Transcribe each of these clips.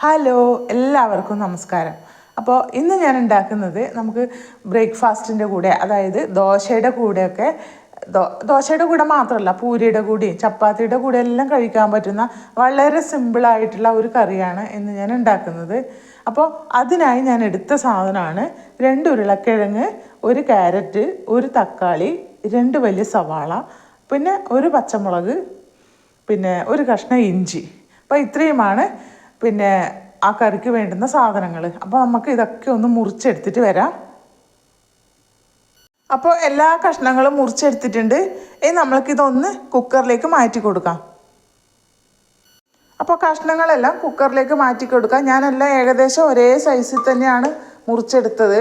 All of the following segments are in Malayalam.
ഹലോ എല്ലാവർക്കും നമസ്കാരം. അപ്പോൾ ഇന്ന് ഞാൻ ഉണ്ടാക്കുന്നത് നമുക്ക് ബ്രേക്ക്ഫാസ്റ്റിന്റെ കൂടെ അതായത് ദോശയുടെ കൂടെയൊക്കെ ദോശയുടെ കൂടെ മാത്രമല്ല പൂരിയുടെ കൂടി ചപ്പാത്തിയുടെ കൂടെ എല്ലാം കഴിക്കാൻ പറ്റുന്ന വളരെ സിമ്പിളായിട്ടുള്ള ഒരു കറിയാണ് ഇന്ന് ഞാൻ ഉണ്ടാക്കുന്നത്. അപ്പോൾ അതിനായി ഞാൻ എടുത്ത സാധനമാണ് രണ്ട് ഉരുളക്കിഴങ്ങ് ഒരു ക്യാരറ്റ് ഒരു തക്കാളി രണ്ട് വലിയ സവാള പിന്നെ ഒരു പച്ചമുളക് പിന്നെ ഒരു കഷ്ണം ഇഞ്ചി. അപ്പോൾ ഇത്രയുമാണ് പിന്നെ ആ കറിക്ക് വേണ്ടുന്ന സാധനങ്ങൾ അപ്പോൾ നമുക്ക് ഇതൊക്കെ ഒന്ന് മുറിച്ചെടുത്തിട്ട് വരാം. അപ്പോൾ എല്ലാ കഷ്ണങ്ങളും മുറിച്ചെടുത്തിട്ടുണ്ട്. ഇനി നമ്മൾക്കിതൊന്ന് കുക്കറിലേക്ക് മാറ്റി കൊടുക്കാം. അപ്പോൾ കഷ്ണങ്ങളെല്ലാം കുക്കറിലേക്ക് മാറ്റി കൊടുക്കാം. ഞാനെല്ലാം ഏകദേശം ഒരേ സൈസിൽ തന്നെയാണ് മുറിച്ചെടുത്തത്.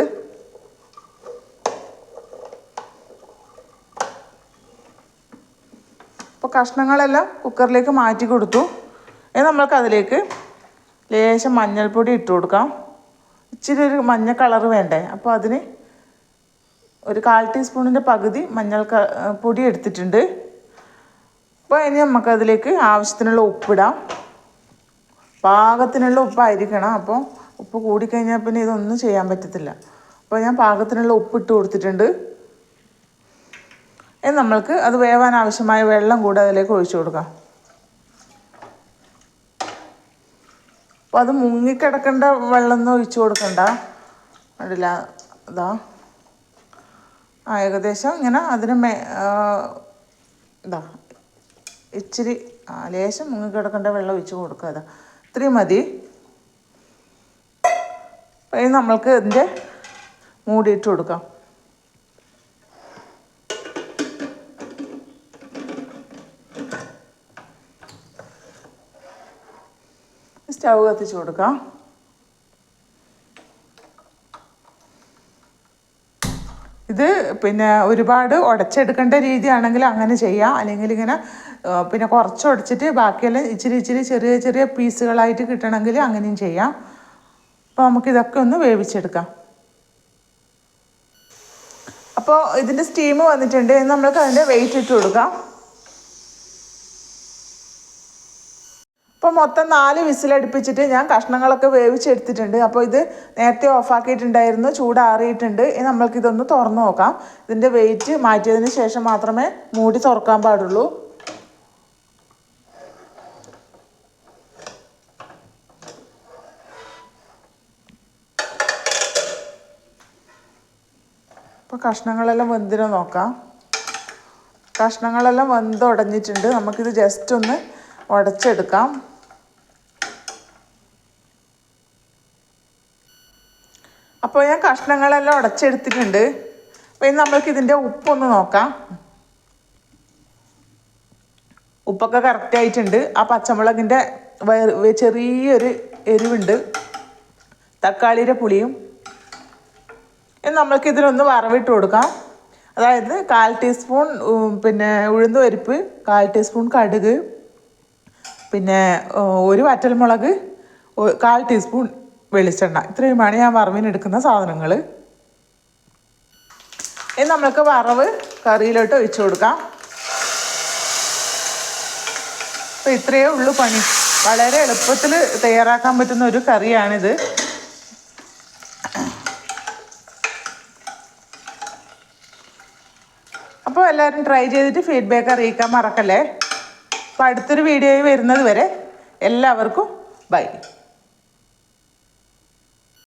അപ്പോൾ കഷ്ണങ്ങളെല്ലാം കുക്കറിലേക്ക് മാറ്റി കൊടുത്തു. ഇനി നമ്മൾക്ക് അതിലേക്ക് ലേശം മഞ്ഞൾപ്പൊടി ഇട്ട് കൊടുക്കാം. ഇച്ചിരി ഒരു മഞ്ഞ കളർ വേണ്ടേ? അപ്പോൾ അതിന് ഒരു കാൽ ടീസ്പൂണിന്റെ പകുതി മഞ്ഞൾ പൊടി എടുത്തിട്ടുണ്ട്. അപ്പോൾ ഇനി നമുക്കതിലേക്ക് ആവശ്യത്തിനുള്ള ഉപ്പിടാം. പാകത്തിനുള്ള ഉപ്പായിരിക്കണം. അപ്പോൾ ഉപ്പ് കൂടിക്കഴിഞ്ഞാൽ പിന്നെ ഇതൊന്നും ചെയ്യാൻ പറ്റത്തില്ല. അപ്പോൾ ഞാൻ പാകത്തിനുള്ള ഉപ്പ് ഇട്ട് കൊടുത്തിട്ടുണ്ട് നമ്മൾക്ക് അത് വേവാൻ ആവശ്യമായ വെള്ളം കൂടെ അതിലേക്ക് ഒഴിച്ചു കൊടുക്കാം. അപ്പോൾ അത് മുങ്ങിക്കിടക്കേണ്ട വെള്ളമൊന്നും ഒഴിച്ചു കൊടുക്കണ്ട. അടില ഇതാ. ആ ഏകദേശം ഇങ്ങനെ അതിന് മേ ഇതാ. ഇച്ചിരി ആ ലേശം മുങ്ങിക്കിടക്കേണ്ട വെള്ളം ഒഴിച്ച് കൊടുക്കുക അതാ ഇത്രയും മതി. അപ്പം നമ്മൾക്ക് ഇതിന്റെ മൂടിയിട്ട് കൊടുക്കാം. സ്റ്റൗ കത്തിച്ച് കൊടുക്കാം. ഇത് പിന്നെ ഒരുപാട് ഉടച്ചെടുക്കേണ്ട രീതിയാണെങ്കിൽ അങ്ങനെ ചെയ്യാം. അല്ലെങ്കിൽ ഇങ്ങനെ പിന്നെ കുറച്ച് ഉടച്ചിട്ട് ബാക്കിയെല്ലാം ഇച്ചിരി ഇച്ചിരി ചെറിയ ചെറിയ പീസുകളായിട്ട് കിട്ടണമെങ്കിൽ അങ്ങനെയും ചെയ്യാം. അപ്പോൾ നമുക്കിതൊക്കെ ഒന്ന് വേവിച്ചെടുക്കാം. അപ്പോൾ ഇതിന്റെ സ്റ്റീം വന്നിട്ടുണ്ട്. ഇനി നമ്മൾക്ക് അതിന്റെ വെയിറ്റ് ഇട്ട് കൊടുക്കാം. അപ്പോൾ മൊത്തം നാല് വിസിലടുപ്പിച്ചിട്ട് ഞാൻ കഷ്ണങ്ങളൊക്കെ വേവിച്ചെടുത്തിട്ടുണ്ട്. അപ്പോൾ ഇത് നേരത്തെ ഓഫാക്കിയിട്ടുണ്ടായിരുന്നു ചൂടാറിയിട്ടുണ്ട്. നമ്മൾക്കിതൊന്ന് തുറന്നു നോക്കാം. ഇതിന്റെ വെയിറ്റ് മാറ്റിയതിന് ശേഷം മാത്രമേ മൂടി തുറക്കാൻ പാടുള്ളൂ. അപ്പോൾ കഷ്ണങ്ങളെല്ലാം വെന്തിനോ നോക്കാം. കഷ്ണങ്ങളെല്ലാം വെന്തുടഞ്ഞിട്ടുണ്ട് നമുക്കിത് ജസ്റ്റ് ഒന്ന് ഉടച്ചെടുക്കാം. അപ്പോൾ ഞാൻ കഷ്ണങ്ങളെല്ലാം ഉടച്ചെടുത്തിട്ടുണ്ട്. അപ്പോൾ ഇനി നമ്മൾക്ക് ഇതിന്റെ ഉപ്പൊന്ന് നോക്കാം. ഉപ്പൊക്കെ കറക്റ്റ് ആയിട്ടുണ്ട്. ആ പച്ചമുളകിന്റെ ചെറിയൊരു എരിവുണ്ട്. തക്കാളിയുടെ പുളിയും. നമ്മൾക്ക് ഇതിലൊന്ന് വറവിട്ട് കൊടുക്കാം. അതായത് കാൽ ടീസ്പൂൺ പിന്നെ ഉഴുന്ന് പരിപ്പ് കാൽ ടീസ്പൂൺ കടുക്. പിന്നെ ഒരു വറ്റൽമുളക് മുളക് കാൽ ടീസ്പൂൺ വെളിച്ചെണ്ണ. ഇത്രയുമാണ് ഞാൻ വറവിനെടുക്കുന്ന സാധനങ്ങൾ ഇനി നമ്മൾക്ക് വറവ് കറിയിലോട്ട് ഒഴിച്ചു കൊടുക്കാം. അപ്പോൾ ഇത്രയേ ഉള്ളൂ പണി. വളരെ എളുപ്പത്തിൽ തയ്യാറാക്കാൻ പറ്റുന്ന ഒരു കറിയാണിത്. അപ്പോൾ എല്ലാവരും ട്രൈ ചെയ്തിട്ട് ഫീഡ്ബാക്ക് അറിയിക്കാൻ മറക്കല്ലേ? അപ്പോൾ അടുത്തൊരു വീഡിയോയിൽ വരുന്നത് വരെ എല്ലാവർക്കും ബൈ